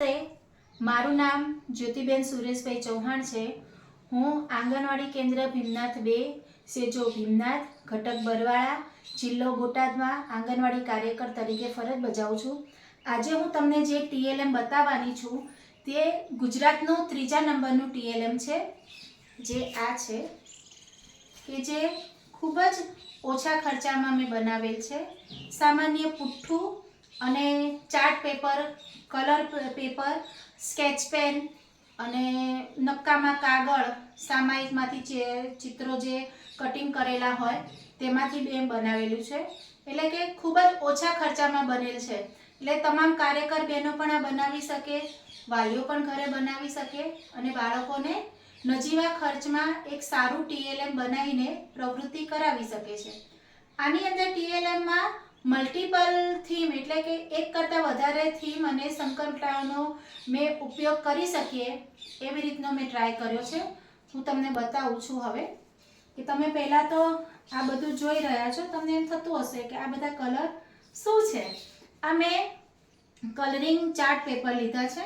નમસ્તે. મારું નામ જ્યોતિબેન સુરેશભાઈ ચૌહાણ છે. હું આંગણવાડી કેન્દ્ર ભીમનાથ બે, સેજો ભીમનાથ, ઘટક બરવાળા, જિલ્લો બોટાદમાં આંગણવાડી કાર્યકર તરીકે ફરજ બજાવું છું. આજે હું તમને જે ટીએલએમ બતાવવાની છું તે ગુજરાતનું ત્રીજા નંબરનું ટીએલએમ છે. જે આ છે. કે જે ખૂબ જ ઓછા ખર્ચામાં મેં બનાવેલ છે. સામાન્ય પુઠ્ઠું અને chart paper, colour paper, sketch pen અને નક્કામાં કાગળ, સામાયિકમાંથી ચિત્રો જે કટિંગ કરેલા હોય તેમાંથી બે બનાવેલું છે. એટલે કે ખૂબ જ ઓછા ખર્ચામાં બનેલ છે. એટલે તમામ કાર્યકર બહેનો પણ આ બનાવી શકે, વાલીઓ પણ ઘરે બનાવી શકે અને બાળકોને નજીવા ખર્ચમાં એક સારું ટીએલએમ બનાવીને પ્રવૃત્તિ કરાવી શકે છે. આની અંદર ટીએલએમમાં મલ્ટિપલ થીમ એટલે કે એક કરતાં વધારે થીમ અને સંકલ્પનાઓનો મેં ઉપયોગ કરી શકીએ, એવી રીતનો મેં ટ્રાય કર્યો છે. હું તમને બતાવું છું હવે કે તમે પહેલાં તો આ બધું જોઈ રહ્યા છો, તમને એમ થતું હશે કે આ બધા કલર શું છે? આ મેં કલરિંગ ચાર્ટ પેપર લીધા છે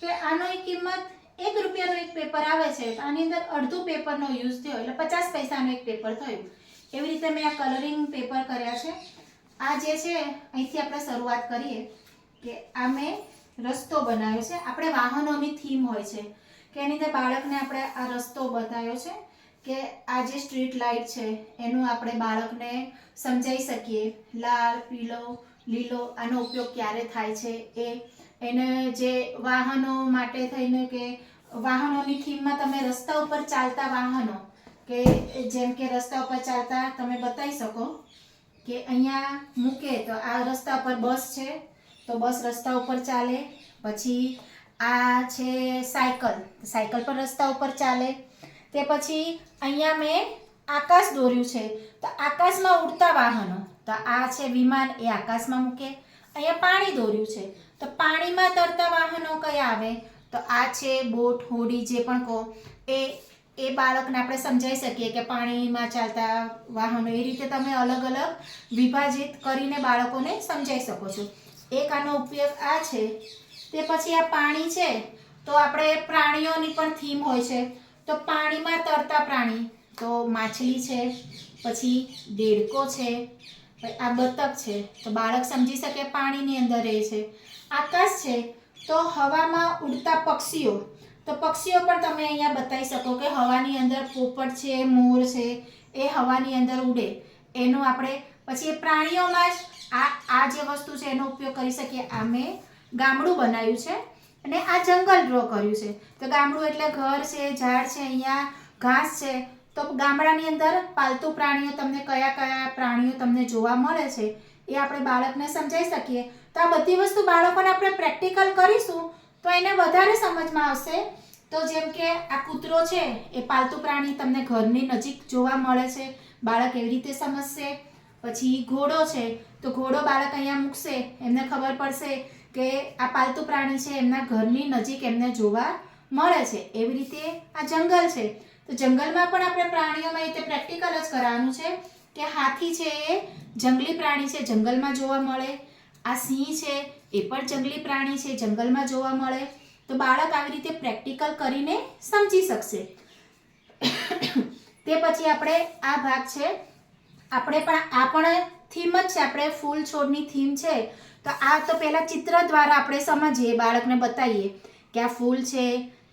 કે આનો એક કિંમત એક રૂપિયાનો એક પેપર આવે છે આની અંદર અડધું પેપરનો યુઝ થયો, એટલે પચાસ પૈસાનું એક પેપર થયું. એવી રીતે મેં આ કલરિંગ પેપર કર્યા છે. આ જે છે, અહીંથી આપણે શરૂઆત કરીએ કે આ મેં રસ્તો બનાવ્યો છે. આપણે વાહનોની થીમ હોય છે કે એની અંદર બાળકને આપણે આ રસ્તો બતાવ્યો છે કે આ જે સ્ટ્રીટ લાઇટ છે, એનું આપણે બાળકને સમજાવી શકીએ. લાલ, પીળો, લીલો, આનો ઉપયોગ ક્યારે થાય છે એ. એને જે વાહનો માટે થઈને કે વાહનોની થીમમાં તમે રસ્તા ઉપર ચાલતા વાહનો કે જેમ કે રસ્તા ઉપર ચાલતા તમે બતાવી શકો. કે અહીંયા મૂકે તો આ રસ્તા પર બસ છે, તો બસ રસ્તા ઉપર ચાલે. પછી આ છે સાયકલ સાયકલ પર રસ્તા ઉપર ચાલે. તે પછી અહીંયા મેં આકાશ દોર્યું છે, તો આકાશમાં ઉડતા વાહનો, તો આ છે વિમાન, એ આકાશમાં મૂકે. અહીંયા પાણી દોર્યું છે, તો પાણીમાં તરતા વાહનો કયા આવે? તો આ છે બોટ, હોડી, જે પણ કહો, એ એ બાળકને આપણે સમજાવી શકીએ કે પાણીમાં ચાલતા વાહનો એ રીતે તમે અલગ અલગ વિભાજિત કરીને બાળકોને સમજાવી શકો છો. એક આનો ઉપયોગ આ છે, તે પછી આ પાણી છે, તો આપણે પ્રાણીઓની પણ થીમ હોય છે. તો પાણીમાં તરતા પ્રાણી, તો માછલી છે, પછી દેડકો છે, આ બતક છે. તો બાળક સમજી શકે પાણીની અંદર રહે છે. આકાશ છે, તો હવામાં ઉડતા પક્ષીઓ તો પક્ષીઓ પણ તમે અહીંયા બતાવી શકો કે હવાની અંદર પોપટ છે, મોર છે, એ હવાની અંદર ઉડે. એનું આપણે પછી એ પ્રાણીઓમાં જ આ આ જે વસ્તુ છે એનો ઉપયોગ કરી શકીએ. આ મેં ગામડું બનાવ્યું છે અને આ જંગલ ડ્રો કર્યું છે. તો ગામડું એટલે ઘર છે, ઝાડ છે, અહીંયા ઘાસ છે. તો ગામડાની અંદર પાલતુ પ્રાણીઓ તમને કયા કયા પ્રાણીઓ તમને જોવા મળે છે એ આપણે બાળકને સમજાવી શકીએ. તો આ બધી વસ્તુ બાળકોને આપણે પ્રેક્ટિકલ કરીશું તો એને વધારે સમજમાં આવશે. તો જેમ કે આ કૂતરો છે, એ પાલતુ પ્રાણી તમને ઘરની નજીક જોવા મળે છે, બાળક એવી રીતે સમજશે. પછી ઘોડો છે, તો ઘોડો બાળક અહીંયા મૂકશે, એમને ખબર પડશે કે આ પાલતુ પ્રાણી છે, એમના ઘરની નજીક એમને જોવા મળે છે. એવી રીતે આ જંગલ છે. તો જંગલમાં પણ આપણે પ્રાણીઓમાં રીતે પ્રેક્ટિકલ જ કરવાનું છે કે હાથી છે એ જંગલી પ્રાણી છે, જંગલમાં જોવા મળે. આ સિંહ છે, એ પણ જંગલી પ્રાણી છે, જંગલમાં જોવા મળે. તો બાળક આવી રીતે પ્રેક્ટિકલ કરીને સમજી શકશે. તે પછી આપણે આ ભાગ છે. આપણે પણ, આ પણ થીમ જ છે, આપણે ફૂલ છોડની થીમ છે. તો આ તો પહેલાં ચિત્ર દ્વારા આપણે સમજીએ, બાળકને બતાવીએ કે આ ફૂલ છે,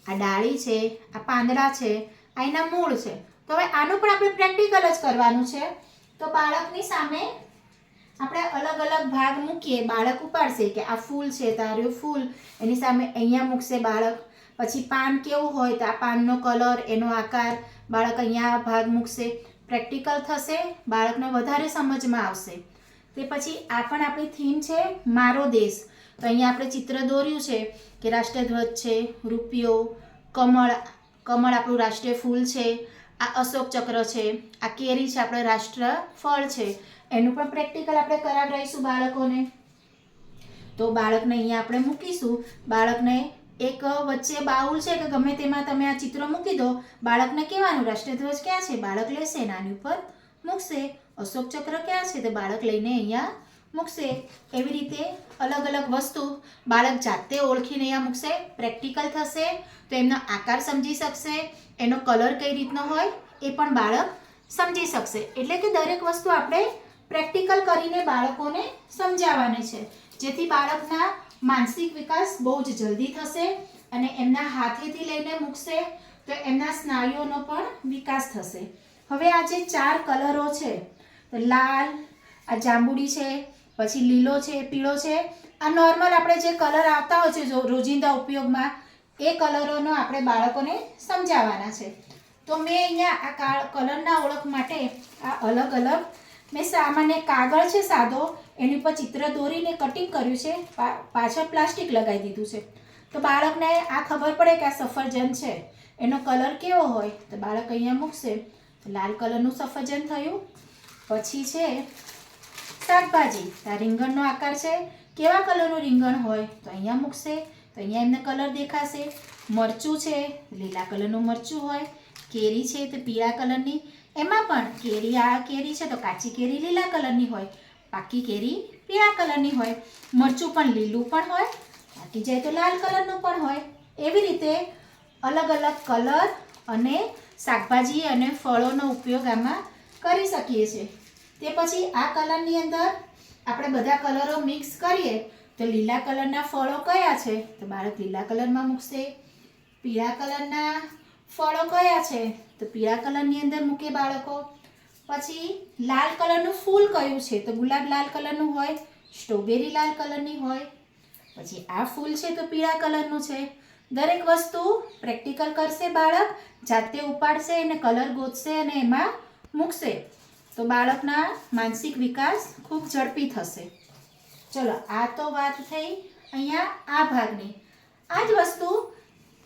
આ ડાળી છે, આ પાંદડા છે, આ એના મૂળ છે. તો હવે આનું પણ આપણે પ્રેક્ટિકલ જ કરવાનું છે. તો બાળકની સામે આપણે અલગ અલગ ભાગ મૂકીએ, બાળક ઉપાડશે કે આ ફૂલ છે તારું ફૂલ. એની સામે અહીંયા મૂકશે બાળક. પછી પાન કેવું હોય તો આ પાનનો કલર, એનો આકાર બાળક અહીંયા ભાગ મૂકશે. પ્રેક્ટિકલ થશે, બાળકને વધારે સમજમાં આવશે. તે પછી આ પણ આપણી થીમ છે, મારો દેશ. તો અહીંયા આપણે ચિત્ર દોર્યું છે કે રાષ્ટ્રધ્વજ છે, રૂપિયો, કમળ કમળ આપણું રાષ્ટ્રીય ફૂલ છે, આ અશોક ચક્ર છે, આ કેરી છે, આપણે રાષ્ટ્ર ફળ છે. એનું પણ પ્રેક્ટિકલ આપણે કરાવડાવીશું બાળકોને. તો બાળકને અહીંયા આપણે મૂકીશું. બાળકને એક વચ્ચે બાઉલ છે કે ગમે તેમાં તમે આ ચિત્ર મૂકી દો, બાળકને કહેવાનું રાષ્ટ્રધ્વજ ક્યાં છે? બાળક લેશે, નાની ઉપર મૂકશે. અશોક ચક્ર ક્યાં છે? તો બાળક લઈને અહીંયા મૂકશે. એવી રીતે અલગ અલગ વસ્તુ બાળક જાતે ઓળખીને અહીંયા મૂકશે. પ્રેક્ટિકલ થશે, તો એમનો આકાર સમજી શકશે, એનો કલર કઈ રીતનો હોય એ પણ બાળક સમજી શકશે. એટલે કે દરેક વસ્તુ આપણે પ્રેક્ટિકલ કરીને બાળકોને સમજાવવાની છે. જેથી બાળકના માનસિક વિકાસ બહુ જ જલ્દી થશે અને એમના હાથેથી લઈને મૂકશે તો એમના સ્નાયુઓનો પણ વિકાસ થશે. હવે આ જે ચાર કલરો છે લાલ, આ જાંબુડી છે, પછી લીલો છે, પીળો છે, આ નોર્મલ આપણે જે કલર આવતા હોય છે રોજિંદા ઉપયોગમાં, એ કલરોનો આપણે બાળકોને સમજાવવાના છે. તો મેં અહીંયા આ કલરના ઓળખ માટે આ અલગ અલગ મેં સામાન્ય કાગળ છે સાદો, એની ઉપર ચિત્ર દોરીને કટિંગ કર્યું છે પાછળ પ્લાસ્ટિક લગાવી દીધું છે. તો બાળકને આ ખબર પડે કે આ સફરજન છે. એનો કલર કેવો હોય? તો બાળક અહીંયા મૂકશે. તો લાલ કલરનું સફરજન થયું. પછી છે શાકભાજી. આ રીંગણનો આકાર છે. કેવા કલરનું રીંગણ હોય? તો અહીંયા મૂકશે. તો અહીંયા એમને કલર દેખાશે. મરચું છે, લીલા કલરનું મરચું હોય, કેરી છે તો પીળા કલરની એમાં પણ કેરી, આ કેરી છે તો કાચી કેરી લીલા કલરની હોય, પાકી કેરી પીળા કલરની હોય. મરચું પણ લીલું પણ હોય પાકી જાય તો લાલ કલરનું પણ હોય. એવી રીતે અલગ અલગ કલર અને શાકભાજી અને ફળોનો ઉપયોગ આમાં કરી શકીએ છીએ. તે પછી આ કલરની અંદર આપણે બધા કલરો મિક્સ કરીએ. તો લીલા કલરના ફળો કયા છે? તો બાળક લીલા કલરમાં મૂકશે. પીળા કલરના ફળો કયા છે? તો પીળા કલરની અંદર મૂકે બાળકો. પછી લાલ કલરનું ફૂલ કયું છે? તો ગુલાબ લાલ કલરનું હોય, સ્ટ્રોબેરી લાલ કલરની હોય. પછી આ ફૂલ છે તો પીળા કલરનું છે. દરેક વસ્તુ પ્રેક્ટિકલ કરશે બાળક, જાતે ઉપાડશે અને કલર ગોતશે અને એમાં મૂકશે. તો બાળકના માનસિક વિકાસ ખૂબ ઝડપી થશે. ચલો, આ તો વાત થઈ. અહીંયા આ ભાગની. આ જ વસ્તુ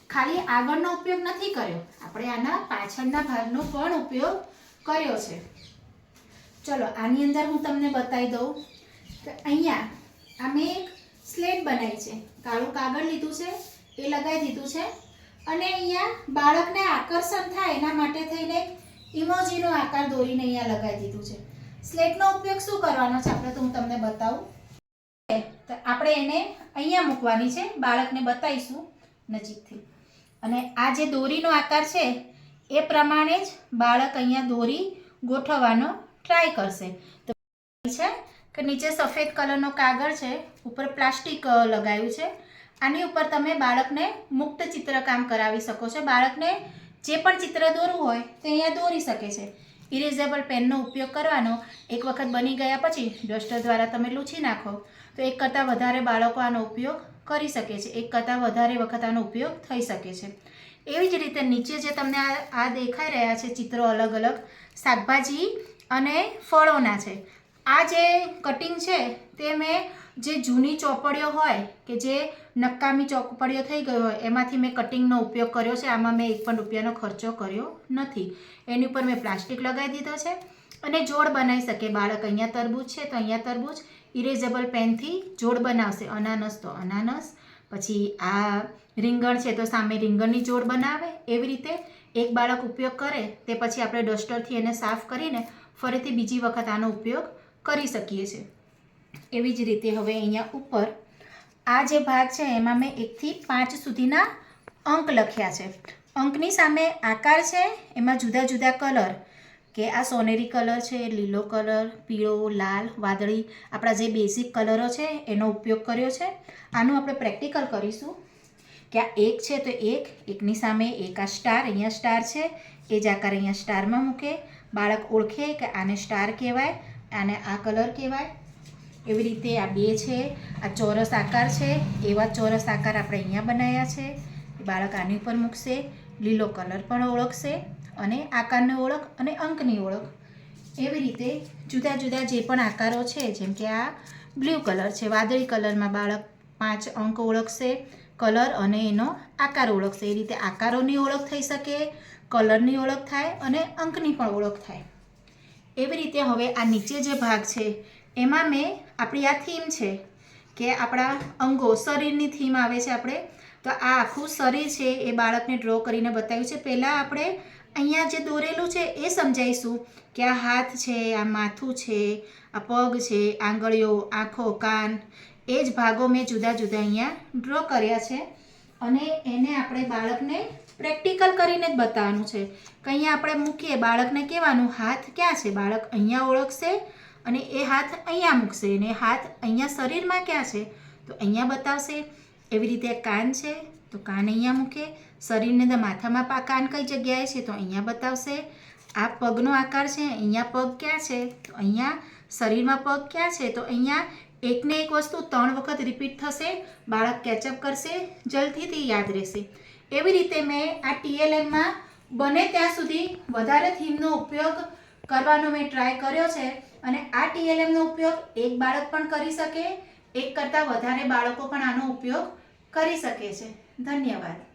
ખાલી આગળનો ઉપયોગ નથી કર્યો. આપણે આના પાછળના ભાગનો પણ ઉપયોગ કર્યો છે. ચલો, આની અંદર હું તમને બતાવી દઉં. અહીંયા આ મેં એક સ્લેટ બનાવી છે. કાળું કાગળ લીધું છે, એ લગાવી દીધું છે. અને અહીંયા બાળકને આકર્ષણ થાય એના માટે થઈને ઇમોજીનો આકાર દોરીને અહીંયા લગાવી દીધું છે. સ્લેટનો ઉપયોગ શું કરવાનો છે? આપણે તો હું તમને બતાવું. આપણે એને અહીંયા મૂકવાની છે. બાળકને બતાવીશું નજીકથી. અને આ જે દોરીનો આકાર છે, એ પ્રમાણે જ બાળક અહીંયા દોરી ગોઠવવાનો ટ્રાય કરશે. તો છે કે નીચે સફેદ કલરનો કાગળ છે, ઉપર પ્લાસ્ટિક લગાવ્યું છે. આની ઉપર તમે બાળકને મુક્ત ચિત્રકામ કરાવી શકો છો. બાળકને જે પણ ચિત્ર દોરવું હોય, તે અહીંયા દોરી શકે છે. ઇરેઝેબલ પેનનો ઉપયોગ કરવાનો એક વખત બની ગયા પછી ડસ્ટર દ્વારા તમે લૂછી નાખો. તો એક કરતાં વધારે બાળકો આનો ઉપયોગ કરી શકે છે. એક કરતાં વધારે વખત આનો ઉપયોગ થઈ શકે છે. એવી જ રીતે નીચે જે તમને આ આ દેખાઈ રહ્યા છે ચિત્રો અલગ અલગ, શાકભાજી અને ફળોના છે. આ જે કટિંગ છે તે મેં જે જૂની ચોપડીઓ હોય કે જે નકામી ચોપડીઓ થઈ ગઈ હોય, એમાંથી મેં કટિંગનો ઉપયોગ કર્યો છે. આમાં મેં એક પણ રૂપિયાનો ખર્ચો કર્યો નથી. એની ઉપર મેં પ્લાસ્ટિક લગાવી દીધો છે અને જોડ બનાવી શકે. બાળક અહીંયા તરબૂચ છે, તો અહીંયા તરબૂચ. ઇરેઝેબલ પેનથી જોડ બનાવશે. અનાનસ તો અનાનસ. પછી આ રીંગણ છે તો સામે રીંગણની જોડ બનાવે. એવી રીતે એક બાળક ઉપયોગ કરે, તે પછી આપણે ડસ્ટરથી એને સાફ કરીને ફરીથી બીજી વખત આનો ઉપયોગ કરી શકીએ છીએ. એવી જ રીતે હવે અહીંયા ઉપર આ જે ભાગ છે એમાં મેં એકથી પાંચ સુધીના અંક લખ્યા છે. અંકની સામે આકાર છે, એમાં જુદા જુદા કલર કે આ સોનેરી કલર છે, લીલો કલર, પીળો, લાલ, વાદળી, આપણા જે બેઝિક કલરો છે એનો ઉપયોગ કર્યો છે. આનું આપણે પ્રેક્ટિકલ કરીશું કે આ એક છે તો એક, એકની સામે એક આ સ્ટાર અહીંયા સ્ટાર છે, એ જ આકાર અહીંયા સ્ટારમાં મૂકે. બાળક ઓળખે કે આને સ્ટાર કહેવાય, આને આ કલર કહેવાય. એવી રીતે આ બે છે, આ ચોરસ આકાર છે, એવા ચોરસ આકાર આપણે અહીંયા બનાવ્યા છે. બાળક આની ઉપર મૂકશે, લીલો કલર પણ ઓળખશે અને આકારની ઓળખ અને અંકની ઓળખ. એવી રીતે જુદા જુદા જે પણ આકારો છે, જેમ કે આ બ્લુ કલર છે, વાદળી કલરમાં બાળક પાંચ અંક ઓળખશે, કલર અને એનો આકાર ઓળખશે. એ રીતે આકારોની ઓળખ થઈ શકે, કલરની ઓળખ થાય અને અંકની પણ ઓળખ થાય. એવી રીતે હવે આ નીચે જે ભાગ છે, એમાં મેં આપણી આ થીમ છે કે આપણા અંગો, શરીરની થીમ આવે છે આપણે. તો આ આખું શરીર છે એ બાળકને ડ્રો કરીને બતાવ્યું છે. પહેલાં આપણે અહીંયા જે દોરેલું છે એ સમજાવીશું કે આ હાથ છે, આ માથું છે, આ પગ છે, આંગળીઓ, આંખો, કાન, એ જ ભાગો મેં જુદા જુદા અહીંયા ડ્રો કર્યા છે. અને એને આપણે બાળકને પ્રેક્ટિકલ કરીને જ બતાવવાનું છે. કે આપણે મૂકીએ, બાળકને કહેવાનું, હાથ ક્યાં છે? બાળક અહીંયા ઓળખશે અને એ હાથ અહીંયા મૂકશે અને હાથ અહીંયા શરીરમાં ક્યાં છે? તો અહીંયા બતાવશે. એવી રીતે કાન છે, તો કાન અહીંયા મૂકે. શરીરની અંદર માથામાં કાન કઈ જગ્યાએ છે તો અહીંયા બતાવશે. આ પગનો આકાર છે, અહીંયા પગ ક્યાં છે? તો અહીંયા શરીરમાં પગ ક્યાં છે? તો અહીંયા એકને એક વસ્તુ ત્રણ વખત રિપીટ થશે. બાળક કેચઅપ કરશે, જલ્દીથી યાદ રહેશે. એવી રીતે મેં આ ટીએલએમમાં બને ત્યાં સુધી વધારે થીમનો ઉપયોગ કરવાનો મેં ટ્રાય કર્યો છે. અને આ ટીએલએમનો ઉપયોગ એક બાળક પણ કરી શકે, એક કરતાં વધારે બાળકો પણ આનો ઉપયોગ કરી શકે છે. ધન્યવાદ.